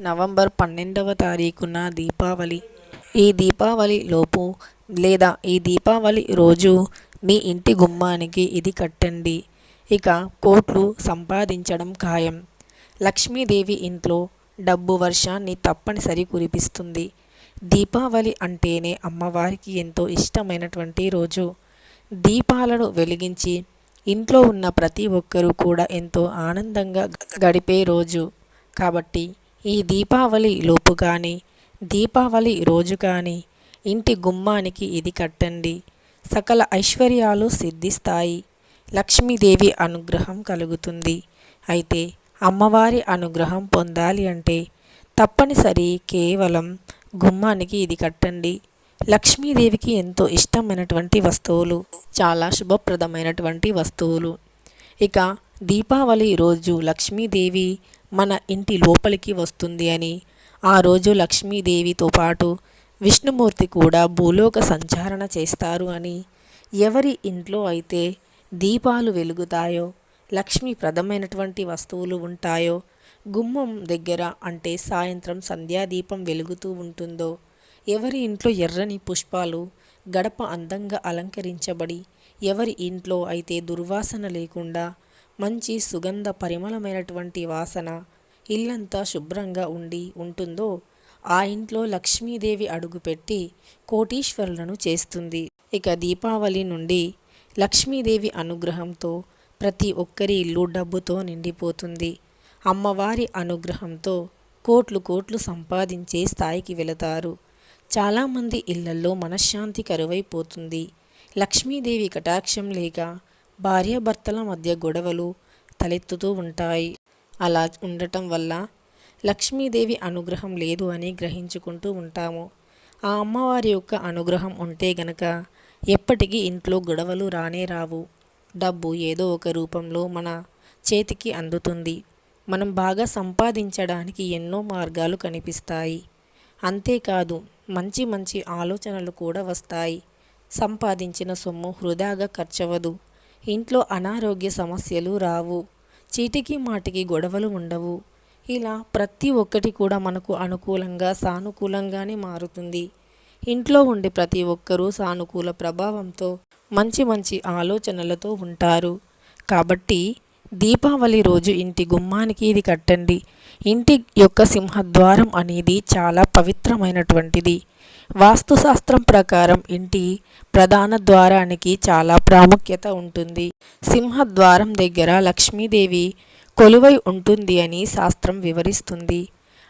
November పన్నెండవ తారీఖున దీపావళి. ఈ దీపావళి లోపు లేదా ఈ దీపావళి రోజు మీ ఇంటి గుమ్మానికి ఇది కట్టండి. ఇక కోట్లు సంపాదించడం ఖాయం. లక్ష్మీదేవి ఇంట్లో డబ్బు వర్షాన్ని తప్పనిసరి కురిపిస్తుంది. దీపావళి అంటేనే అమ్మవారికి ఎంతో ఇష్టమైనటువంటి రోజు. దీపాలను వెలిగించి ఇంట్లో ఉన్న ప్రతి ఒక్కరూ కూడా ఎంతో ఆనందంగా గడిపే రోజు. కాబట్టి ఈ దీపావళి లోపు కానీ దీపావళి రోజు కానీ ఇంటి గుమ్మానికి ఇది కట్టండి. సకల ఐశ్వర్యాలు సిద్ధిస్తాయి. లక్ష్మీదేవి అనుగ్రహం కలుగుతుంది. అయితే అమ్మవారి అనుగ్రహం పొందాలి అంటే తప్పనిసరి కేవలం గుమ్మానికి ఇది కట్టండి. లక్ష్మీదేవికి ఎంతో ఇష్టమైనటువంటి వస్తువులు చాలా శుభప్రదమైనటువంటి వస్తువులు. ఇక దీపావళి రోజు లక్ష్మీదేవి మన ఇంటి లోపలికి వస్తుంది అని ఆ రోజు లక్ష్మీదేవితో పాటు విష్ణుమూర్తి కూడా భూలోక సంచారణ చేస్తారు అని. ఎవరి ఇంట్లో అయితే దీపాలు వెలుగుతాయో లక్ష్మీప్రదమైనటువంటి వస్తువులు ఉంటాయో గుమ్మం దగ్గర అంటే సాయంత్రం సంధ్యాదీపం వెలుగుతూ ఉంటుందో ఎవరి ఇంట్లో ఎర్రని పుష్పాలు గడప అందంగా అలంకరించబడి ఎవరి ఇంట్లో అయితే దుర్వాసన లేకుండా మంచి సుగంధ పరిమళమైనటువంటి వాసన ఇల్లంతా శుభ్రంగా ఉండి ఉంటుందో ఆ ఇంట్లో లక్ష్మీదేవి అడుగుపెట్టి కోటీశ్వరులను చేస్తుంది. ఇక దీపావళి నుండి లక్ష్మీదేవి అనుగ్రహంతో ప్రతి ఒక్కరి ఇల్లు డబ్బుతో నిండిపోతుంది. అమ్మవారి అనుగ్రహంతో కోట్లు కోట్లు సంపాదించే స్థాయికి వెళతారు. చాలామంది ఇళ్ళల్లో మనశ్శాంతి కరువైపోతుంది. లక్ష్మీదేవి కటాక్షం లేక భార్యాభర్తల మధ్య గొడవలు తలెత్తుతూ ఉంటాయి. అలా ఉండటం వల్ల లక్ష్మీదేవి అనుగ్రహం లేదు అని గ్రహించుకుంటూ ఉంటాము. ఆ అమ్మవారి యొక్క అనుగ్రహం ఉంటే గనక ఎప్పటికీ ఇంట్లో గొడవలు రానే రావు. డబ్బు ఏదో ఒక రూపంలో మన చేతికి అందుతుంది. మనం బాగా సంపాదించడానికి ఎన్నో మార్గాలు కనిపిస్తాయి. అంతేకాదు మంచి మంచి ఆలోచనలు కూడా వస్తాయి. సంపాదించిన సొమ్ము వృధాగా ఖర్చవదు ఇంట్లో అనారోగ్య సమస్యలు రావు. చీటికి మాటికి గొడవలు ఉండవు. ఇలా ప్రతి ఒక్కటి కూడా మనకు అనుకూలంగా సానుకూలంగానే మారుతుంది. ఇంట్లో ఉండే ప్రతి ఒక్కరూ సానుకూల ప్రభావంతో మంచి మంచి ఆలోచనలతో ఉంటారు. కాబట్టి దీపావళి రోజు ఇంటి గుమ్మానికి ఇది కట్టండి. ఇంటి యొక్క సింహద్వారం అనేది చాలా పవిత్రమైనటువంటిది. వాస్తుశాస్త్రం ప్రకారం ఇంటి ప్రధాన ద్వారానికి చాలా ప్రాముఖ్యత ఉంటుంది. సింహద్వారం దగ్గర లక్ష్మీదేవి కొలువై ఉంటుంది అని శాస్త్రం వివరిస్తుంది.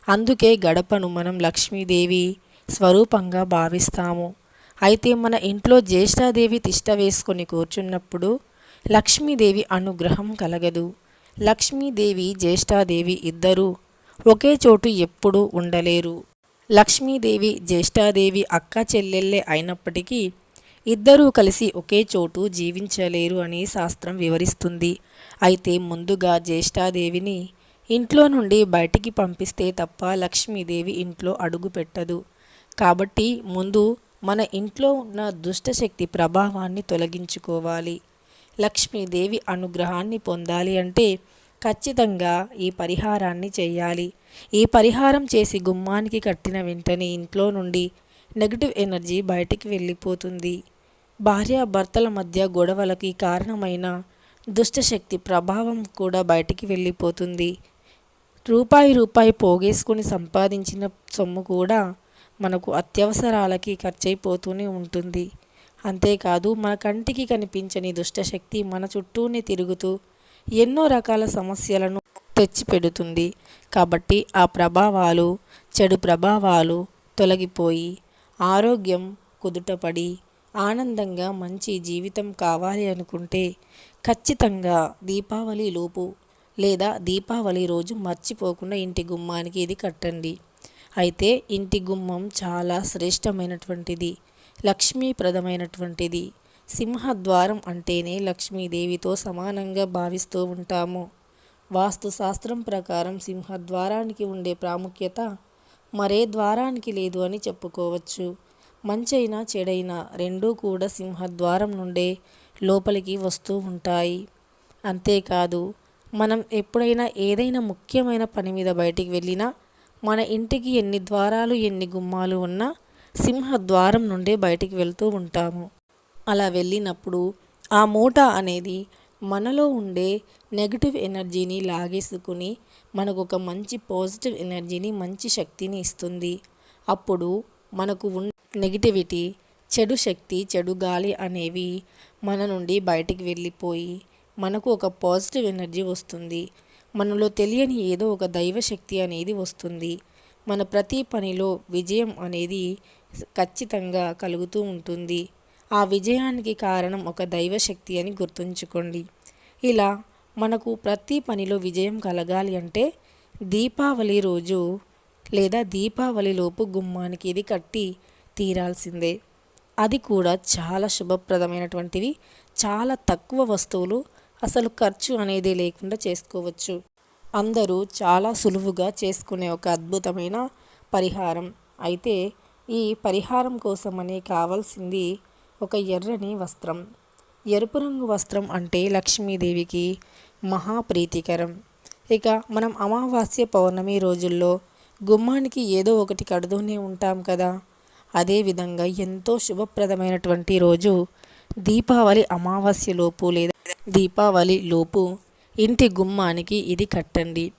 అందుకే గడపను మనం లక్ష్మీదేవి స్వరూపంగా భావిస్తాము. అయితే మన ఇంట్లో జ్యేష్ఠాదేవి తిష్ట వేసుకొని కూర్చున్నప్పుడు లక్ష్మీదేవి అనుగ్రహం కలగదు. లక్ష్మీదేవి జ్యేష్ఠాదేవి ఇద్దరూ ఒకే చోటు ఎప్పుడూ ఉండలేరు. లక్ష్మీదేవి జ్యేష్ఠాదేవి అక్క చెల్లెళ్ళే అయినప్పటికీ ఇద్దరూ కలిసి ఒకే చోటు జీవించలేరు అని శాస్త్రం వివరిస్తుంది. అయితే ముందుగా జ్యేష్ఠాదేవిని ఇంట్లో నుండి బయటికి పంపిస్తే తప్ప లక్ష్మీదేవి ఇంట్లో అడుగు పెట్టదు కాబట్టి ముందు మన ఇంట్లో ఉన్న దుష్టశక్తి ప్రభావాన్ని తొలగించుకోవాలి. లక్ష్మీదేవి అనుగ్రహాన్ని పొందాలి అంటే ఖచ్చితంగా ఈ పరిహారాన్ని చేయాలి. ఈ పరిహారం చేసి గుమ్మానికి కట్టిన వెంటనే ఇంట్లో నుండి నెగిటివ్ ఎనర్జీ బయటికి వెళ్ళిపోతుంది. భార్యాభర్తల మధ్య గొడవలకి కారణమైన దుష్టశక్తి ప్రభావం కూడా బయటికి వెళ్ళిపోతుంది. రూపాయి రూపాయి పోగేసుకుని సంపాదించిన సొమ్ము కూడా మనకు అత్యవసరాలకి ఖర్చయిపోతూనే ఉంటుంది. అంతేకాదు మన కంటికి కనిపించని దుష్టశక్తి మన చుట్టూనే తిరుగుతూ ఎన్నో రకాల సమస్యలను తెచ్చిపెడుతుంది. కాబట్టి ఆ ప్రభావాలు చెడు ప్రభావాలు తొలగిపోయి ఆరోగ్యం కుదుటపడి ఆనందంగా మంచి జీవితం కావాలి అనుకుంటే ఖచ్చితంగా దీపావళి లోపు లేదా దీపావళి రోజు మర్చిపోకుండా ఇంటి గుమ్మానికి ఇది కట్టండి. అయితే ఇంటి గుమ్మం చాలా శ్రేష్టమైనటువంటిది. లక్ష్మీప్రదమైనటువంటిది. సింహద్వారం అంటేనే లక్ష్మీదేవితో సమానంగా భావిస్తూ ఉంటాము. వాస్తుశాస్త్రం ప్రకారం సింహద్వారానికి ఉండే ప్రాముఖ్యత మరే ద్వారానికి లేదు అని చెప్పుకోవచ్చు. మంచైనా చెడైనా రెండూ కూడా సింహద్వారం నుండే లోపలికి వస్తూ ఉంటాయి. అంతేకాదు మనం ఎప్పుడైనా ఏదైనా ముఖ్యమైన పని మీద బయటికి వెళ్ళినా మన ఇంటికి ఎన్ని ద్వారాలు ఎన్ని గుమ్మాలు ఉన్నా సింహద్వారం నుండే బయటికి వెళ్తూ ఉంటాము. అలా వెళ్ళినప్పుడు ఆ మూట అనేది మనలో ఉండే నెగిటివ్ ఎనర్జీని లాగేసుకుని మనకు ఒక మంచి పాజిటివ్ ఎనర్జీని మంచి శక్తిని ఇస్తుంది. అప్పుడు మనకు ఉన్న నెగిటివిటీ చెడు శక్తి చెడు గాలి అనేవి మన నుండి బయటికి వెళ్ళిపోయి మనకు ఒక పాజిటివ్ ఎనర్జీ వస్తుంది. మనలో తెలియని ఏదో ఒక దైవశక్తి అనేది వస్తుంది. మన ప్రతి పనిలో విజయం అనేది ఖచ్చితంగా కలుగుతూ ఉంటుంది. ఆ విజయానికి కారణం ఒక దైవశక్తి అని గుర్తుంచుకోండి. ఇలా మనకు ప్రతి పనిలో విజయం కలగాలి అంటే దీపావళి రోజు లేదా దీపావళిలోపు గుమ్మానికి ఇది కట్టి తీరాల్సిందే. అది కూడా చాలా శుభప్రదమైనటువంటివి. చాలా తక్కువ వస్తువులు అసలు ఖర్చు అనేది లేకుండా చేసుకోవచ్చు. అందరూ చాలా సులువుగా చేసుకునే ఒక అద్భుతమైన పరిహారం. అయితే ఈ పరిహారం కోసమని కావాల్సింది ఒక ఎర్రని వస్త్రం. ఎరుపు రంగు వస్త్రం అంటే లక్ష్మీదేవికి మహాప్రీతికరం. ఇక మనం అమావాస్య పౌర్ణమి రోజుల్లో గుమ్మానికి ఏదో ఒకటి కడుతూనే ఉంటాం కదా. అదేవిధంగా ఎంతో శుభప్రదమైనటువంటి రోజు దీపావళి అమావాస్యలోపు లేదా దీపావళి లోపు ఇంటి గుమ్మానికి ఇది కట్టండి.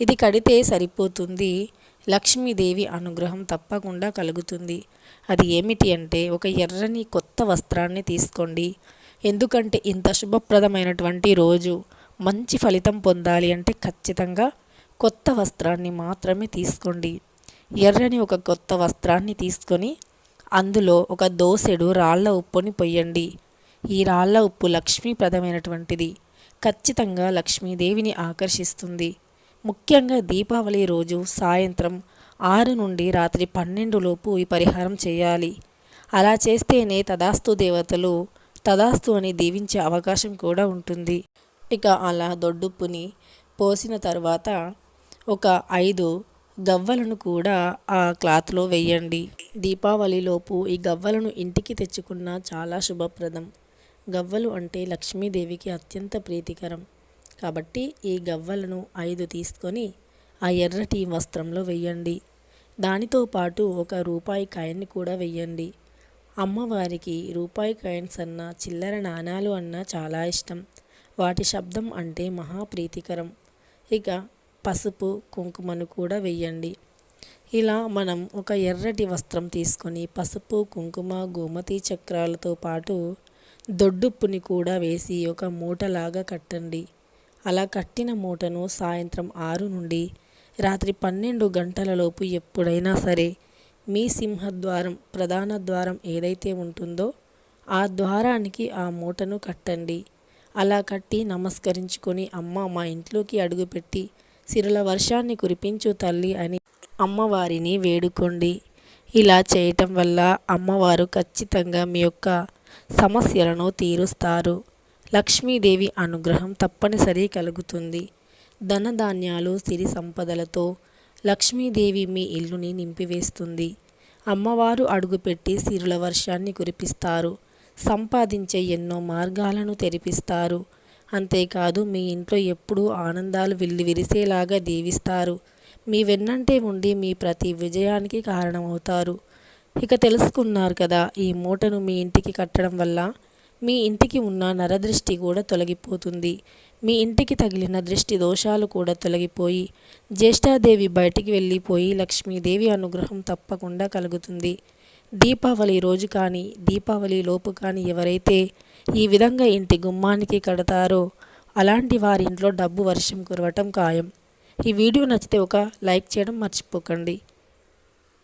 ఇది కడితే సరిపోతుంది. లక్ష్మీదేవి అనుగ్రహం తప్పకుండా కలుగుతుంది. అది ఏమిటి అంటే ఒక ఎర్రని కొత్త వస్త్రాన్ని తీసుకోండి. ఎందుకంటే ఇంత శుభప్రదమైనటువంటి రోజు. మంచి ఫలితం పొందాలి అంటే ఖచ్చితంగా కొత్త వస్త్రాన్ని మాత్రమే తీసుకోండి. ఎర్రని ఒక కొత్త వస్త్రాన్ని తీసుకొని అందులో ఒక దోసెడు రాళ్ళ ఉప్పుని పొయ్యండి. ఈ రాళ్ళ ఉప్పు లక్ష్మీప్రదమైనటువంటిది. ఖచ్చితంగా లక్ష్మీదేవిని ఆకర్షిస్తుంది. ముఖ్యంగా దీపావళి రోజు సాయంత్రం ఆరు నుండి రాత్రి పన్నెండు లోపు ఈ పరిహారం చేయాలి. అలా చేస్తేనే తదాస్తు దేవతలు తదాస్తు అని దీవించే అవకాశం కూడా ఉంటుంది. ఇక అలా దొడ్డుప్పుని పోసిన తర్వాత ఒక ఐదు గవ్వలను కూడా ఆ క్లాత్లో వేయండి. దీపావళిలోపు ఈ గవ్వలను ఇంటికి తెచ్చుకున్న చాలా శుభప్రదం. గవ్వలు అంటే లక్ష్మీదేవికి అత్యంత ప్రీతికరం. కాబట్టి ఈ గవ్వలను ఐదు తీసుకొని ఆ ఎర్రటి వస్త్రంలో వెయ్యండి. దానితో పాటు ఒక రూపాయి కాయన్ని కూడా వెయ్యండి. అమ్మవారికి రూపాయి కాయిన్స్ అన్న చిల్లర నాణాలు అన్న చాలా ఇష్టం. వాటి శబ్దం అంటే మహాప్రీతికరం. ఇక పసుపు కుంకుమను కూడా వెయ్యండి. ఇలా మనం ఒక ఎర్రటి వస్త్రం తీసుకొని పసుపు కుంకుమ గోమతి చక్రాలతో పాటు దొడ్డుప్పుని కూడా వేసి ఒక మూటలాగా కట్టండి. అలా కట్టిన మూటను సాయంత్రం ఆరు నుండి రాత్రి పన్నెండు గంటలలోపు ఎప్పుడైనా సరే మీ సింహద్వారం ప్రధాన ద్వారం ఏదైతే ఉంటుందో ఆ ద్వారానికి ఆ మూటను కట్టండి. అలా కట్టి నమస్కరించుకొని అమ్మ మా ఇంట్లోకి అడుగుపెట్టి సిరుల వర్షాన్ని కురిపించు తల్లి అని అమ్మవారిని వేడుకోండి. ఇలా చేయటం వల్ల అమ్మవారు ఖచ్చితంగా మీ యొక్క సమస్యలను తీరుస్తారు. లక్ష్మీదేవి అనుగ్రహం తప్పనిసరి కలుగుతుంది. ధనధాన్యాలు సిరి సంపదలతో లక్ష్మీదేవి మీ ఇల్లుని నింపివేస్తుంది. అమ్మవారు అడుగుపెట్టి సిరుల వర్షాన్ని కురిపిస్తారు. సంపాదించే ఎన్నో మార్గాలను తెరిపిస్తారు. అంతేకాదు మీ ఇంట్లో ఎప్పుడూ ఆనందాలు విల్లి విరిసేలాగా దీవిస్తారు. మీ వెన్నంటే ఉండి మీ ప్రతి విజయానికి కారణమవుతారు. ఇక తెలుసుకున్నారు కదా ఈ మూటను మీ ఇంటికి కట్టడం వల్ల మీ ఇంటికి ఉన్న నరదృష్టి కూడా తొలగిపోతుంది. మీ ఇంటికి తగిలిన దృష్టి దోషాలు కూడా తొలగిపోయి జ్యేష్ఠాదేవి బయటికి వెళ్ళిపోయి లక్ష్మీదేవి అనుగ్రహం తప్పకుండా కలుగుతుంది. దీపావళి రోజు కానీ దీపావళి లోపు కానీ ఎవరైతే ఈ విధంగా ఇంటి గుమ్మానికి కడతారో అలాంటి వారి ఇంట్లో డబ్బు వర్షం కురవటం ఖాయం. ఈ వీడియో నచ్చితే ఒక లైక్ చేయడం మర్చిపోకండి.